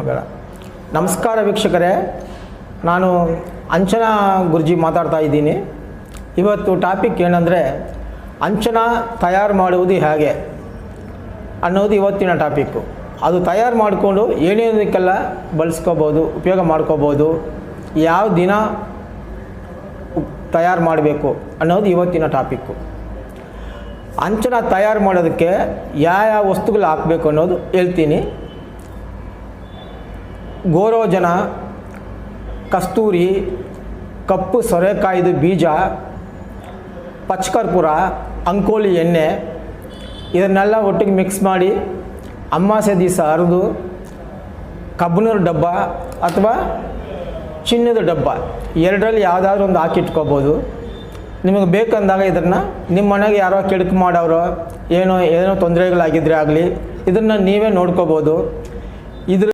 ಮಗಳ. ನಮಸ್ಕಾರ ವೀಕ್ಷಕರೇ. ನಾನು ಅಂಚನಾ ಗುರುಜಿ ಮಾತಾಡ್ತಾ ಇದ್ದೀನಿ. ಇವತ್ತು ಟಾಪಿಕ್ ಏನಂದರೆ ಅಂಚನ ತಯಾರು ಮಾಡುವುದು ಹೇಗೆ ಅನ್ನೋದು ಇವತ್ತಿನ ಟಾಪಿಕ್ಕು ಅದು ತಯಾರು ಮಾಡಿಕೊಂಡು ಏನೇನಕ್ಕೆಲ್ಲ ಬಳಸ್ಕೋಬೋದು, ಉಪಯೋಗ ಮಾಡ್ಕೋಬೋದು, ಯಾವ ದಿನ ತಯಾರು ಮಾಡಬೇಕು ಅನ್ನೋದು ಇವತ್ತಿನ ಟಾಪಿಕ್ಕು ಅಂಚನ ತಯಾರು ಮಾಡೋದಕ್ಕೆ ಯಾವ ಯಾವ ವಸ್ತುಗಳು ಹಾಕಬೇಕು ಅನ್ನೋದು ಹೇಳ್ತೀನಿ. ಗೋರೋಜನ, ಕಸ್ತೂರಿ, ಕಪ್ಪು ಸೊರೆಕಾಯ್ದು ಬೀಜ, ಪಚ್ಕರ್ಪುರ, ಅಂಕೋಲಿ ಎಣ್ಣೆ, ಇದನ್ನೆಲ್ಲ ಒಟ್ಟಿಗೆ ಮಿಕ್ಸ್ ಮಾಡಿ ಅಮಾಸೆ ದಿವಸ ಅರಿದು ಕಬ್ಬನೂರು ಡಬ್ಬ ಅಥವಾ ಚಿನ್ನದ ಡಬ್ಬ, ಎರಡರಲ್ಲಿ ಯಾವುದಾದ್ರೂ ಒಂದು ಹಾಕಿಟ್ಕೋಬೋದು ನಿಮಗೆ ಬೇಕಂದಾಗ ಇದನ್ನು ನಿಮ್ಮ ಮನೆಗೆ ಯಾರೋ ಕೆಡಕು ಮಾಡೋರು ಏನೋ ಏನೋ ತೊಂದರೆಗಳಾಗಿದ್ದರೆ ಆಗಲಿ, ಇದನ್ನು ನೀವೇ ನೋಡ್ಕೋಬೋದು. ಇದ್ರ